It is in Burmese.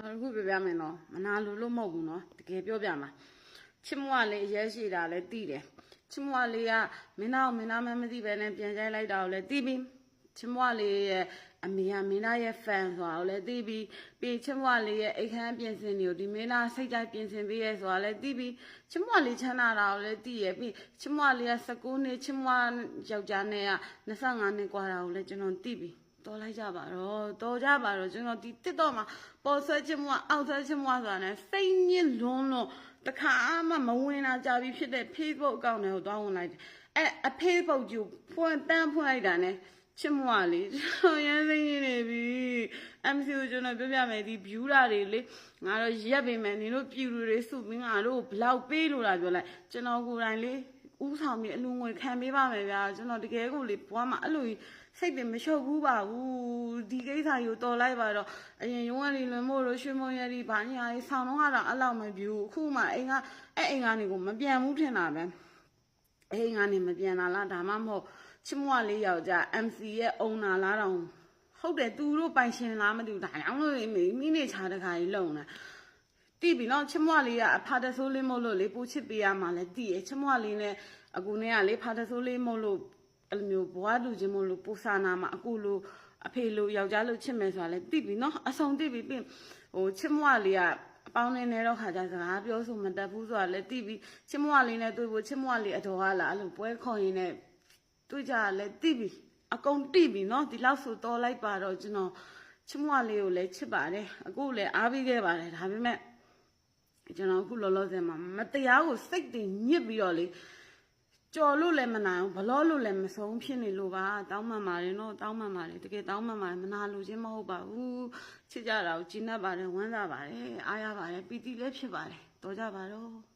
ကျွန်တော်တို့ခုပြောပြမယ်နော်မနာလို့လို့မဟုတ်ဘူးနော်တကယ်ပြောပြမှာချစ်မွားလေးအရဲရှိတာလည်းသိတယ်ချစ်မွားလေးကမင်းသားကိုမင်းသားမှမသိပဲနဲ့ပြန်ကြိုက်လိုက်တာကိုလည်းသိပြီချစ်မွားလေးရဲ့အမေကမင်းသားရဲ့ fan ဆိုတာကိုလည်းသိပြီပြီးချစ်မွားလေးရဲ့အိတ်ခမ်းပြင်ဆင်တွေကိုဒီမင်းသားစိတ်ကြိုက်ပြင်ဆင်ပေးရဲဆိုတာလည်းသိပြီချစ်မွားလေးချမ်းသာတာကိုလည်းသိရပြီးချစ်မွားလေးက19နှစ်ချစ်မွားယောက်ျားနဲ့က25နှစ်กว่าတာကိုလည်းကျွန်တော်သိပြီ တော်လိုက်ကြပါတော့တော်ကြပါတော့ကျွန်တော်ဒီတစ်တော့မှာပေါ်ဆွဲချင်မွားအောက်ဆွဲချင်မွားဆိုတာနဲ့စိတ်ညစ်လွန်းလို့တခါမှမဝင်လာကြပြီဖြစ်တဲ့ Facebook အကောင့်တွေကိုတွားဝင်လိုက်တယ်အဲအ Facebook ကြီးဖွင့်တန်းဖွင့်လိုက်တာနဲ့ချစ်မွားလေးကျွန်တော်ရမ်းစိတ်ညစ်နေပြီ MC ကိုကျွန်တော်ပြောပြမယ်ဒီ view တာတွေလေငါတော့ရက်ပေမယ်နင်တို့ပြည်သူတွေစုပြီးငါတို့ဘလောက်ပေးလို့လားပြောလိုက်ကျွန်တော်ကိုယ်တိုင်လေ ဥဆောင်ပြီးအလူငွေခံပေးပါမယ်ဗျာကျွန်တော်တကယ်ကိုလေဘွားမှာအဲ့လိုကြီးစိတ်ပင်မလျှော့ဘူးပါဘူးဒီကိစ္စကြီးကိုတော်လိုက်ပါတော့အရင်ရုံးကနေလွန်မို့လို့ရွှေမုံရည်ဘာညာလေးဆောင်းတော့ကတော့အဲ့လောက်မပြူအခုမှအိမ်ကအဲ့အိမ်ကနေကိုမပြန်ဘူးထင်တာပဲအိမ်ကနေမပြန်လာလားဒါမှမဟုတ်ချစ်မွားလေးယောက်ျား MC ရဲ့အုံနာလားတော့ဟုတ်တယ်သူတို့ပိုင်ရှင်လားမသိဘူးဒါကြောင့်လို့မိမိနေချာတခါကြီးလုံနေ တိပြီနော်ချစ်မွားလေးကအဖာတဆိုးလေးမို့လို့လေပူချစ်ပေးရမှာလဲတိရချစ်မွားလေးနဲ့အကူနဲ့ကလေဖာတဆိုးလေးမို့လို့အဲ့လိုမျိုးဘွားလူချင်းမို့လို့ပူစာနာမှာအကူလိုအဖေလိုယောက်ျားလိုချစ်မယ်ဆိုတာလဲတိပြီနော်အဆုံးတိပြီပြင်ဟိုချစ်မွားလေးကအပေါင်းနေနေတော့ခါကြစကားပြောဆိုမတတ်ဘူးဆိုတာလဲတိပြီချစ်မွားလေးနဲ့တွေ့ဖို့ချစ်မွားလေးအတော်ကလာအဲ့လိုပွဲခေါ်ရင်းနဲ့တွေ့ကြလဲတိပြီအကုန်တိပြီနော်ဒီလောက်ဆိုတော်လိုက်ပါတော့ကျွန်တော်ချစ်မွားလေးကိုလည်းချစ်ပါတယ်အခုလည်းအားပေးခဲ့ပါတယ်ဒါပေမဲ့ ကျွန်တော်အခုလောလောဆယ်မှာမတရားကိုစိတ်တင်ညစ်ပြီးတော့လေကြော်လို့လည်းမနိုင်ဘူးဘလောလို့လည်းမဆုံးဖြစ်နေလို့ပါတောင်းမှန်ပါတယ်နော်တောင်းမှန်ပါတယ်တကယ်တောင်းမှန်ပါတယ်မနာလို့ချင်းမဟုတ်ပါဘူးချစ်ကြတာကိုကျဉ်း납ပါတယ်ဝမ်းသာပါတယ်အားရပါတယ်ပီတိလည်းဖြစ်ပါတယ်တော်ကြပါတော့